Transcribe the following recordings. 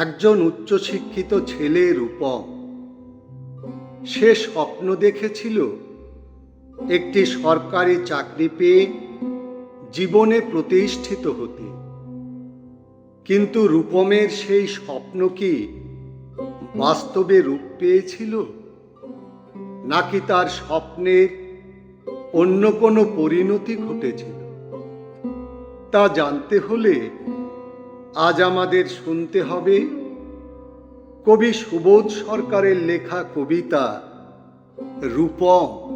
একজন উচ্চশিক্ষিত ছেলে রূপম। সে স্বপ্ন দেখেছিল একটি সরকারি চাকরি পেয়ে জীবনে প্রতিষ্ঠিত হতে। কিন্তু রূপমের সেই স্বপ্ন কি বাস্তবে রূপ পেয়েছিল? নাকি তার স্বপ্নের অন্য কোনো পরিণতি ঘটেছিল তা জানতে হলে আজ আমাদের শুনতে হবে কবি সুবোধ সরকারের লেখা কবিতা রূপম।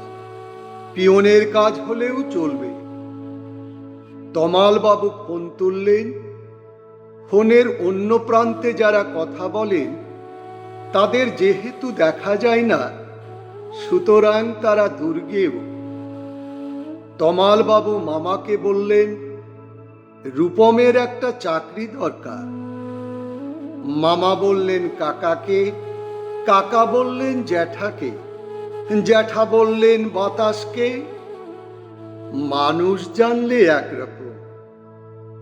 পিয়নের কাজ হলেও চলবে। তমালবাবু ফোন তুললেন। ফোনের অন্য প্রান্তে যারা কথা বলেন, তাদের যেহেতু দেখা যায় না, সুতরাং তারা দুর্গেও তমালবাবু মামাকে বললেন, রূপমের একটা চাকরি দরকার। মামা বললেন, কাকাকে। কাকা বললেন, জ্যাঠাকে। জ্যাঠা বললেন, বাতাসকে? মানুষ জানলে একরকম,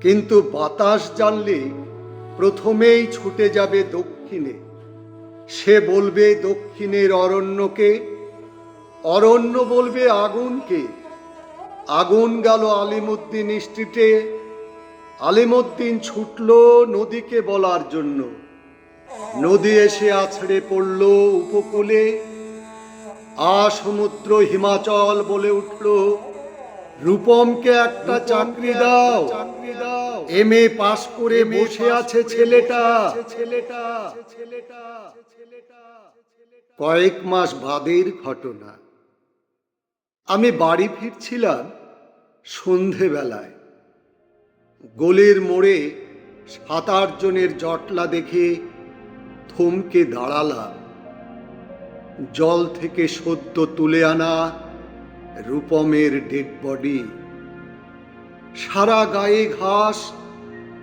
কিন্তু বাতাস জানলে প্রথমেই ছুটে যাবে দক্ষিণে। সে বলবে, দক্ষিণের অরণ্যকে? অরণ্য বলবে, আগুনকে। আগুন গেল আলিমুদ্দিন স্ট্রিটে। আলিমুদ্দিন ছুটল নদীকে বলার জন্য। নদী এসে আছড়ে পড়ল উপকূলে। আ সমুদ্র হিমাচল বলে উঠল রূপমকে একটা চাকরি দাও। চাকরি দাও। এম এ পাশ করে বসে আছে ছেলেটা। ছেলেটা ছেলেটা। কয়েক মাস বাদের ঘটনা। আমি বাড়ি ফিরছিলাম সন্ধেবেলায়। গোলের মোড়ে সাত আট জনের জটলা দেখে থমকে দাঁড়ালাম। জল থেকে সদ্য তুলে আনা রূপমের ডেড বডি। সারা গায়ে ঘাস,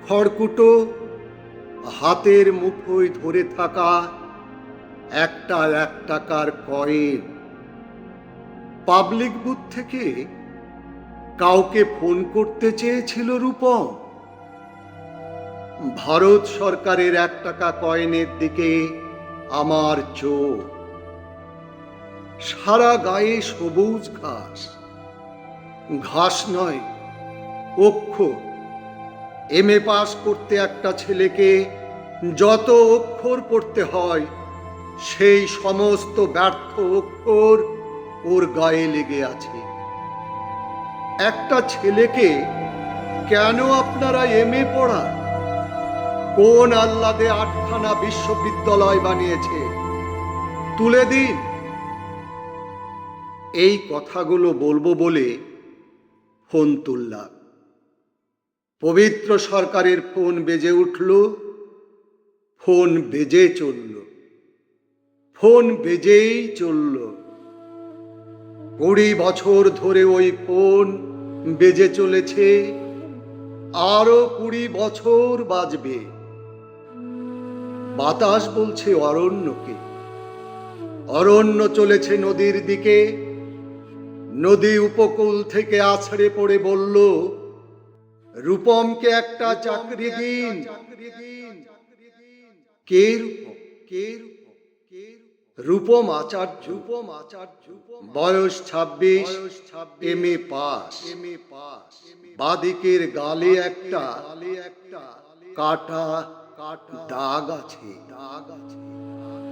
খড়কুটো, হাতের মুঠোয় ধরে থাকা একটা এক টাকার কয়েন। পাবলিক বুথ থেকে কাউকে ফোন করতে চেয়েছিল রূপম। ভারত সরকারের এক টাকা কয়েনের দিকে আমার চোখ। সারা গায়ে সবুজ ঘাস। ঘাস নয় অক্ষর এম এ পাস করতে একটা ছেলেকে যত অক্ষর পড়তে হয়, সেই সমস্ত ব্যর্থ অক্ষর ওর গায়ে লেগে আছে। একটা ছেলেকে কেন আপনারা এম এ পড়ান? কোন আহ্লাদে আটখানা বিশ্ববিদ্যালয় বানিয়েছে? তুলে দিন। এই কথাগুলো বলব বলে ফোন তুললাম। পবিত্র সরকারের ফোন বেজে উঠল, ফোন বেজে চলল, ফোন বেজেই চলল। কুড়ি বছর ধরে ওই ফোন বেজে চলেছে, আরও কুড়ি বছর বাজবে। বাতাস বলছে অরণ্যকে, অরণ্য চলেছে নদীর দিকে নদী উপকূল থেকে আছড়ে পড়ে বলল রূপমকে একটা চাকরি দিন। কে রূপম? কে রূপম? কে রূপম? আচার্য। রূপম আচার্য। বয়স ছাব্বিশ। M A pass M A pass বাদিকের গালে একটা গালে একটা কাটা কাটা দাগ আছে। দাগ আছে।